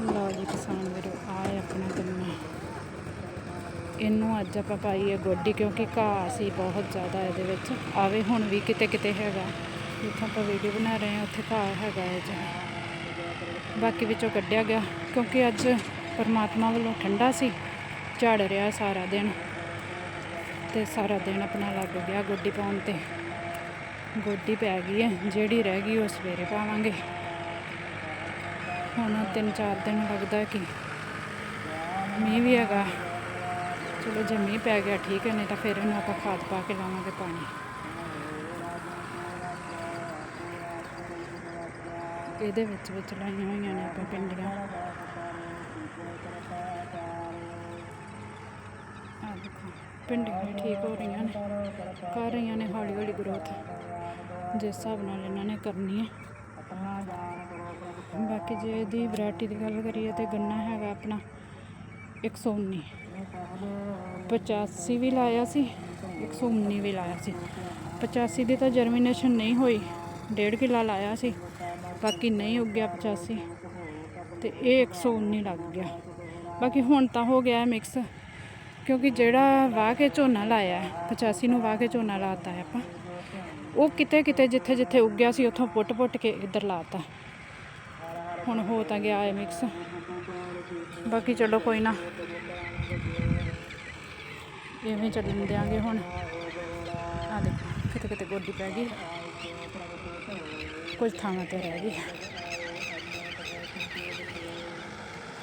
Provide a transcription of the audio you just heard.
ਲਓ ਜੀ ਕਿਸਾਨ ਵੀਰੋ, ਆਏ ਆਪਣਾ ਗੰਨਾ ਇਹਨੂੰ ਅੱਜ ਆਪਾਂ ਪਾਈਏ ਗੋਡੀ ਕਿਉਂਕਿ ਘਾਹ ਸੀ ਬਹੁਤ ਜ਼ਿਆਦਾ ਇਹਦੇ ਵਿੱਚ। ਆਵੇ ਹੁਣ ਵੀ ਕਿਤੇ ਕਿਤੇ ਹੈਗਾ। ਜਿੱਥੋਂ ਆਪਾਂ ਵੀਡੀਓ ਬਣਾ ਰਹੇ ਹਾਂ, ਉੱਥੇ ਘਾਹ ਹੈਗਾ ਹੈ ਜੀ ਬਾਕੀ ਵਿੱਚੋਂ ਕੱਢਿਆ ਗਿਆ, ਕਿਉਂਕਿ ਅੱਜ ਪਰਮਾਤਮਾ ਵੱਲੋਂ ਠੰਡਾ ਸੀ, ਝੜ ਰਿਹਾ ਸਾਰਾ ਦਿਨ। ਤੇ ਸਾਰਾ ਦਿਨ ਆਪਣਾ ਲੱਗ ਗਿਆ ਗੋਡੀ ਪਾਉਣ ਤੇ। ਗੋਡੀ ਪੈ ਗਈ ਹੈ, ਜਿਹੜੀ ਰਹਿ ਗਈ ਉਹ ਸਵੇਰੇ ਪਾਵਾਂਗੇ। ਹੁਣ ਤਿੰਨ ਚਾਰ ਦਿਨ ਲੱਗਦਾ ਕਿ ਮੀਂਹ ਵੀ ਹੈਗਾ। ਚਲੋ ਜੇ ਮੀਂਹ ਪੈ ਗਿਆ ਠੀਕ ਹੈ, ਨਹੀਂ ਤਾਂ ਫਿਰ ਇਹਨੂੰ ਆਪਾਂ ਖਾਦ ਪਾ ਕੇ ਲਾਵਾਂਗੇ ਪਾਣੀ। ਇਹਦੇ ਵਿੱਚ ਵਿੱਚ ਲਾਈਆਂ ਹੋਈਆਂ ਨੇ ਆਪਾਂ ਪਿੰਡੀਆਂ ਆ ਦੇਖੋ ਪਿੰਡੀਆਂ ਵੀ ਠੀਕ ਹੋ ਰਹੀਆਂ ਨੇ। ਕਰ ਰਹੀਆਂ ਨੇ ਹੌਲੀ ਹੌਲੀ ਗਰੋਥ ਜਿਸ ਹਿਸਾਬ ਨਾਲ ਇਹਨਾਂ ਨੇ ਕਰਨੀ ਹੈ। ਬਾਕੀ ਜੇ ਇਹਦੀ ਵੈਰਾਈਟੀ ਦੀ ਗੱਲ ਕਰੀਏ ਤੇ ਗੰਨਾ ਹੈਗਾ ਆਪਣਾ 119 85 ਵੀ ਲਾਇਆ ਸੀ 119 ਵੀ ਲਾਇਆ ਸੀ। 85 ਦੀ ਤਾਂ ਜਰਮੀਨੇਸ਼ਨ ਨਹੀਂ ਹੋਈ ਡੇਢ ਕਿੱਲਾ ਲਾਇਆ ਸੀ ਬਾਕੀ ਨਹੀਂ ਉੱਗਿਆ 85 ਤੇ ਇਹ 119 ਲੱਗ ਗਿਆ। ਬਾਕੀ ਹੁਣ ਤਾਂ ਹੋ ਗਿਆ ਮਿਕਸ ਕਿਉਂਕਿ ਜਿਹੜਾ ਵਾਹ ਕੇ ਝੋਨਾ ਲਾਇਆ ਹੈ, 85 ਨੂੰ ਵਾਹ ਕੇ ਝੋਨਾ ਲਾਤਾ ਹੈ ਆਪਾਂ। ਉਹ ਕਿਤੇ ਕਿਤੇ ਜਿੱਥੇ ਜਿੱਥੇ ਉੱਗਿਆ ਸੀ, ਉੱਥੋਂ ਪੁੱਟ-ਪੁੱਟ ਕੇ ਇੱਧਰ ਲਾਤਾ ਹੁਣ ਹੋ ਤਾਂ ਗਿਆ ਹੈ ਮਿਕਸ ਬਾਕੀ ਚਲੋ ਕੋਈ ਨਾ। ਇਵੇਂ ਚੱਲਣ ਦਿਆਂਗੇ ਹੁਣ। ਆ ਦੇਖੋ, ਕਿਤੇ ਕਿਤੇ ਗੋਡੀ ਪੈ ਗਈ। ਕੁਝ ਥਾਵਾਂ ਤੇ ਰਹਿ ਗਈ।